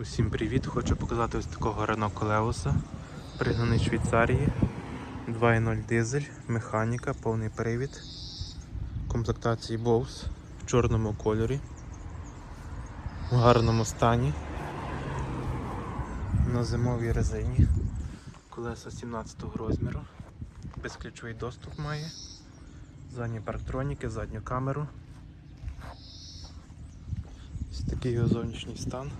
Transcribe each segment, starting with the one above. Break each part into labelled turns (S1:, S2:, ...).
S1: Усім привіт! Хочу показати ось такого Renault Колеуса, пригнаний Швейцарії. 2.0 дизель, механіка, повний привід, комплектації Bose в чорному кольорі, в гарному стані, на зимовій резині, колеса 17 розміру, безключовий доступ має, задні парктроніки, задню камеру. Ось такий його зовнішній стан.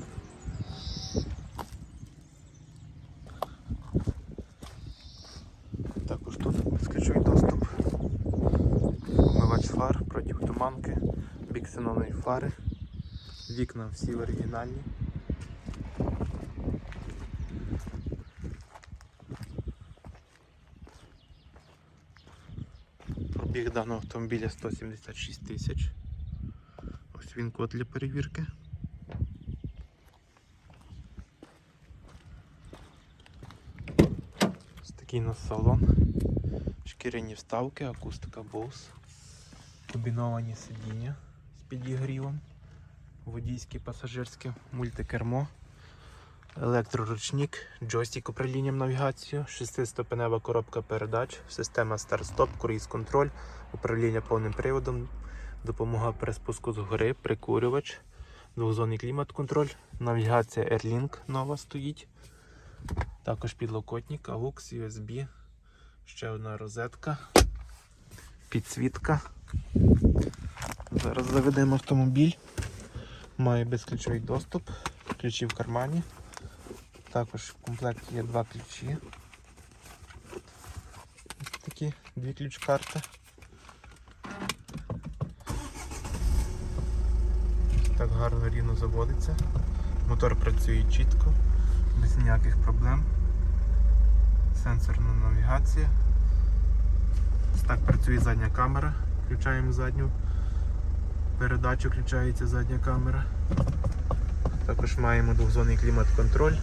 S1: Також тут безключовий доступ, помивач фар, протитуманки, бік ксенонової фари, вікна всі оригінальні. Пробіг даного автомобіля 176 тисяч. Ось він код для перевірки. Ось такий у нас салон. Шкіряні вставки, акустика Bose. Комбіновані сидіння з підігрівом. Водійське пасажирське, мультикермо, електроручник, джойстик управлінням навігацією, шестиступенева коробка передач, система старт-стоп, круїз-контроль, управління повним приводом, допомога при спуску з гори, прикурювач, двохзонний клімат-контроль, навігація Airlink нова стоїть. Також підлокотник, AUX, USB, ще одна розетка, підсвітка. Зараз заведемо автомобіль. Має безключовий доступ, ключі в кармані. Також в комплекті є два ключі. Ось Такі дві ключ-карти. Так гарно рівно заводиться. Мотор працює чітко, без ніяких проблем. Сенсорна навігація. Ось так працює задня камера. Включаємо задню передачу, включається задня камера. Також маємо двохзонний клімат-контроль,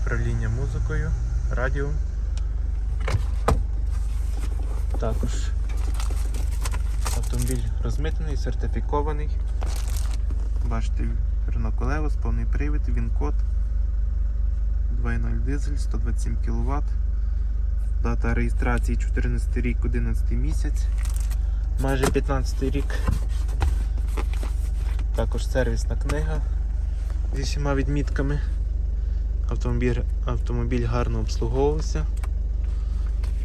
S1: управління музикою, радіо. Також автомобіль розмитнений, сертифікований. Бачите, Renault Колеус, повний привід, він код 2.0 дизель, 127 кВт. Дата реєстрації 14 рік, 11 місяць, майже 15 рік. Також сервісна книга зі всіма відмітками. Автомобіль, автомобіль гарно обслуговувався,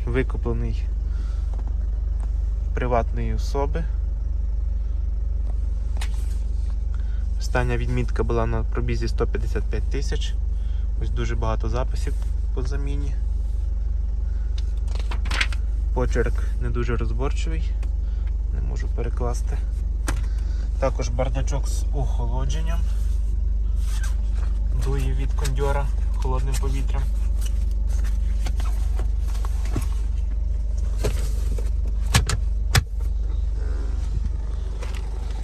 S1: викуплений приватної особи. Остання відмітка була на пробізі 155 тисяч. Ось дуже багато записів по заміні. Почерк не дуже розборчивий, не можу перекласти. Також бардачок з охолодженням. Дує від кондьора холодним повітрям.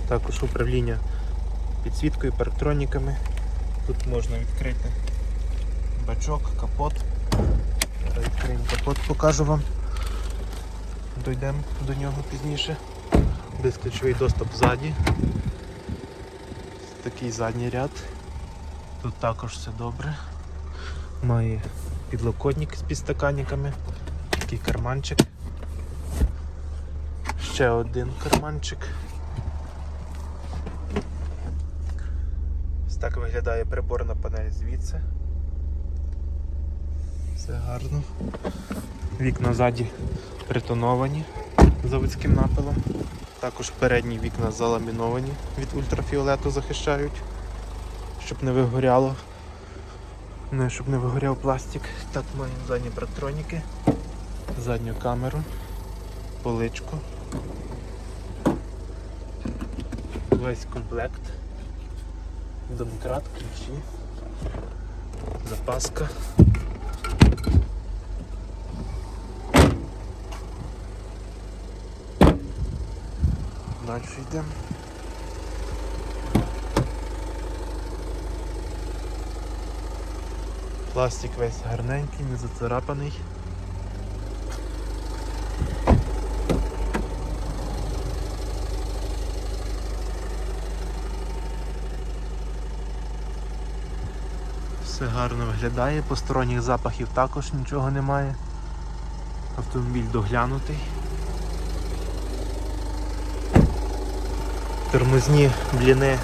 S1: Також управління підсвіткою, парктроніками. Тут можна відкрити бачок, капот. Відкриємо капот, покажу вам. Дойдемо до нього пізніше. Безключовий доступ ззаді. Такий задній ряд. Тут також все добре. Має підлокотник з підстаканниками, такий карманчик. Ще один карманчик. Ось так виглядає приборна панель звідси. Все гарно. Вікна ззаді притоновані заводським напилом. Також передні вікна заламіновані від ультрафіолету захищають, щоб не вигоряло, не, щоб не вигоряв пластик. Так маємо задні парктроніки, задню камеру, поличку. Весь комплект, домкрат, ключі, запаска. Далі йдемо. Пластик весь гарненький, не зацарапаний. Все гарно виглядає, посторонніх запахів також нічого немає. Автомобіль доглянутий. Тормозні бліни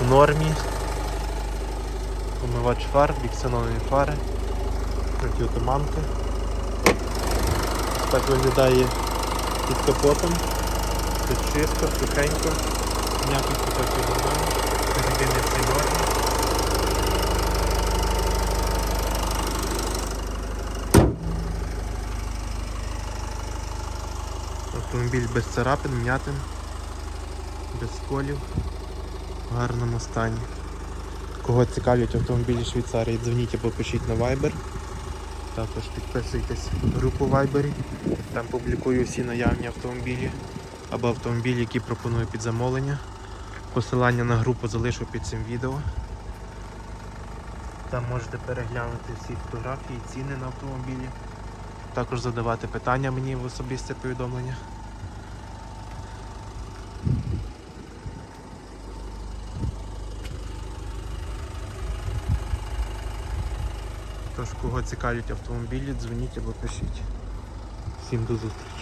S1: в нормі. Помивач фар, біксенонові фари, протиотуманки. Так виглядає під капотом. Тут чисто, сухенько, ніяких куточок немає. Середини всі нормі. Автомобіль без царапин, м'ятин, без сколів, в гарному стані. Кого цікавлять автомобілі Швейцарії, дзвоніть або пишіть на Viber. Також підписуйтесь в групу Viber. Там публікую всі наявні автомобілі або автомобілі, які пропоную під замовлення. Посилання на групу залишу під цим відео. Там можете переглянути всі фотографії, ціни на автомобілі. Також задавати питання мені в особисте повідомлення. Кого цікавлять автомобілі, дзвоніть або пишіть. Всім до зустрічі.